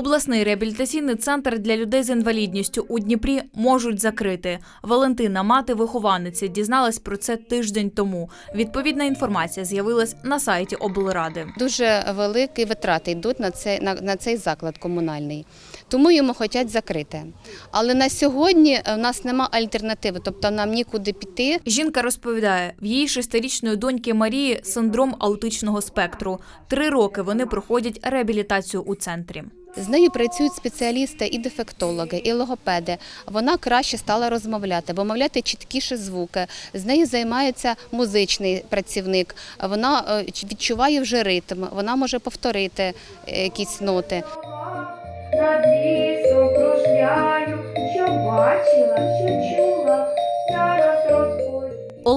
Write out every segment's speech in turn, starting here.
Обласний реабілітаційний центр для людей з інвалідністю у Дніпрі можуть закрити. Валентина, мати вихованниці, дізналась про це тиждень тому. Відповідна інформація з'явилась на сайті облради. Дуже великі витрати йдуть на цей, на, на цей заклад комунальний. Тому йому хочуть закрити. Але на сьогодні в нас нема альтернативи, тобто нам нікуди піти. Жінка розповідає, в її шестирічної доньки Марії синдром аутичного спектру. Три роки вони проходять реабілітацію у центрі. З нею працюють спеціалісти і дефектологи, і логопеди. Вона краще стала розмовляти, вимовляти чіткіше звуки. З нею займається музичний працівник. Вона е, відчуває вже ритм, вона може повторити е, якісь ноти. над лісом кружляю, що бачила, що чула.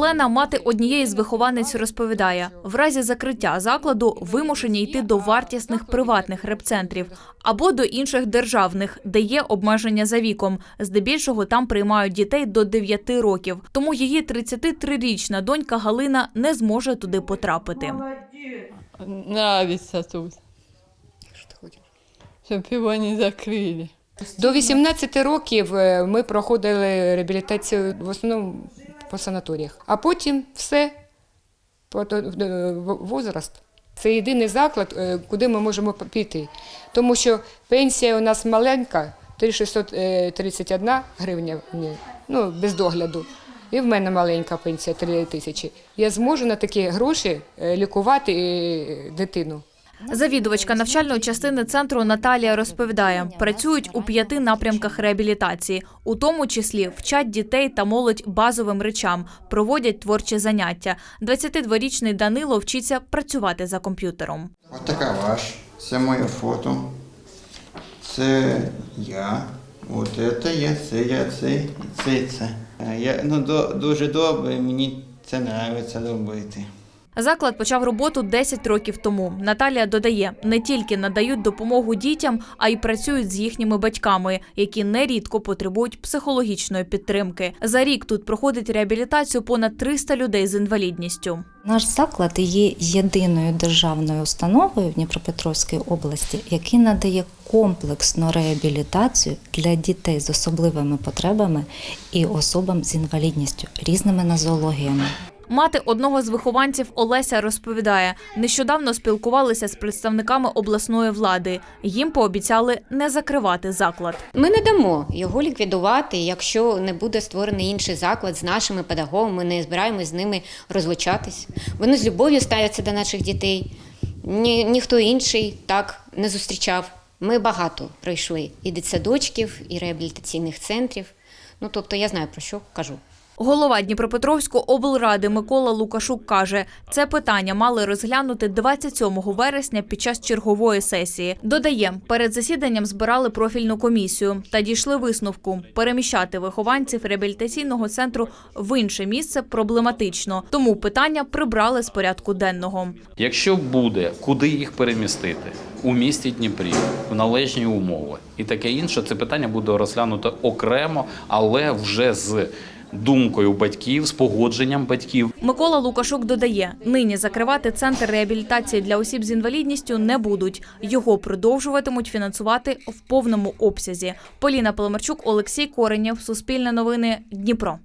Олена, мати однієї з вихованниць, розповідає: в разі закриття закладу вимушені йти до вартісних приватних репцентрів або до інших державних, де є обмеження за віком. Здебільшого там приймають дітей до 9 років. Тому її 33-річна донька Галина не зможе туди потрапити. Нравится тут. Що ти хочеш? Щоб його не закрили. До 18 років е, ми проходили реабілітацію в основному по санаторіях, а потім все е, возраст. Це єдиний заклад, е, куди ми можемо піти. Тому що пенсія у нас маленька, 3631 гривня, ні, ну, без догляду. І в мене маленька пенсія 3 тисячі. Я зможу на такі гроші е, лікувати е, дитину. Завідувачка навчальної частини центру Наталія розповідає, працюють у п'яти напрямках реабілітації, у тому числі вчать дітей та молодь базовим речам, проводять творчі заняття. 22-річний Данило вчиться працювати за комп'ютером. Ось така ваш. Це моє фото. Це я. От це я, це я, це це це. Е, Я, ну, дуже добре, мені це подобається робити. Заклад почав роботу 10 років тому. Наталія додає, не тільки надають допомогу дітям, а й працюють з їхніми батьками, які нерідко потребують психологічної підтримки. За рік тут проходить реабілітацію понад 300 людей з інвалідністю. Наш заклад є єдиною державною установою в Дніпропетровській області, який надає комплексну реабілітацію для дітей з особливими потребами і особам з інвалідністю різними нозологіями. Мати одного з вихованців Олеся розповідає, нещодавно спілкувалися з представниками обласної влади. Їм пообіцяли не закривати заклад. Ми не дамо його ліквідувати, якщо не буде створений інший заклад з нашими педагогами. Ми не збираємось з ними розлучатись. Вони з любов'ю ставляться до наших дітей. Ні, ніхто інший так не зустрічав. Ми багато пройшли і дитсадочків, і реабілітаційних центрів. Ну тобто я знаю про що кажу. Голова Дніпропетровської облради Микола Лукашук каже, це питання мали розглянути 27 вересня під час чергової сесії. Додає, перед засіданням збирали профільну комісію та дійшли висновку переміщати вихованців реабілітаційного центру в інше місце проблематично. Тому питання прибрали з порядку денного. Якщо буде куди їх перемістити у місті Дніпрі в належні умови і таке інше, це питання буде розглянуто окремо, але вже з думкою батьків, з погодженням батьків. Микола Лукашук додає, нині закривати центр реабілітації для осіб з інвалідністю не будуть. Його продовжуватимуть фінансувати в повному обсязі. Поліна Поломарчук, Олексій Коренєв, Суспільне новини, Дніпро.